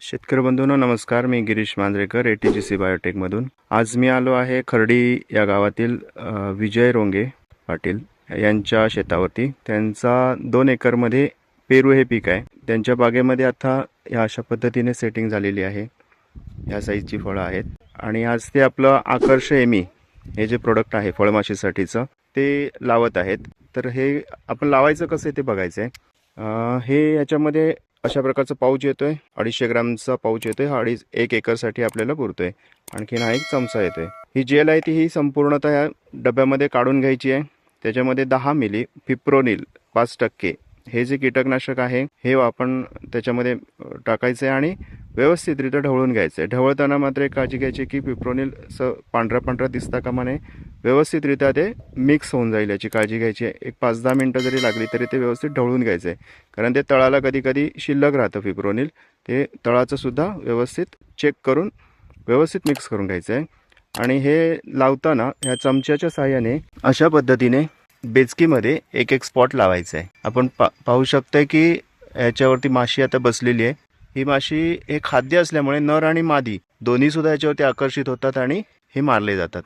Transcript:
शेतकरी बंधूंनो नमस्कार. मी Girish Manjrekar A T G C बायोटेकमधून आज मी आलो आहे खर्डी या गावातील विजय रोंगे पाटील यांच्या शेतावरती. त्यांचा दोन एकरमध्ये पेरू हे पीक आहे. त्यांच्या बागेमध्ये आता या अशा पद्धतीने सेटिंग झालेली आहे. या साईजची फळं आहेत. आणि आज ते आपलं आकर्ष एमी हे जे प्रोडक्ट आहे फळमाशीसाठीचं ते लावत आहेत. तर हे आपण लावायचं कसं आहे ते बघायचं आहे हे याच्यामध्ये अशा प्रकारचं पाऊच आहे अडीचशे ग्रामचा पाऊच येतोय. हा अडीच एक एकरसाठी आपल्याला पुरतो आहे आणखीन हा एक चमचा आहे ही जेल आहे ती ही संपूर्णतः या डब्यामध्ये काढून घ्यायची आहे. त्याच्यामध्ये दहा मिली फिप्रोनिल पाच टक्के. हे जे कीटकनाशक आहे हे आपण त्याच्यामध्ये टाकायचं आहे आणि व्यवस्थितरित्या ढवळून घ्यायचं आहे. ढवळताना मात्र एक काळजी घ्यायची की पिप्रोनिल असं पांढरा पांढरा दिसता कामा नये. व्यवस्थितरित्या ते मिक्स होऊन जाईल याची काळजी घ्यायची आहे. एक पाच दहा मिनटं जरी लागली तरी ते व्यवस्थित ढवळून घ्यायचं आहे कारण ते तळाला कधी कधी शिल्लक राहतं फिप्रोनिल ते तळाचंसुद्धा व्यवस्थित चेक करून व्यवस्थित मिक्स करून घ्यायचं आहे आणि हे लावताना ह्या चमच्याच्या साहाय्याने अशा पद्धतीने बेचकीमध्ये एक एक स्पॉट लावायचं आहे आपण पा पाहू शकतोय की याच्यावरती माशी आता बसलेली आहे. ही माशी हे खाद्य असल्यामुळे नर आणि मादी दोन्हीसुद्धा याच्यावरती आकर्षित होतात आणि हे मारले जातात.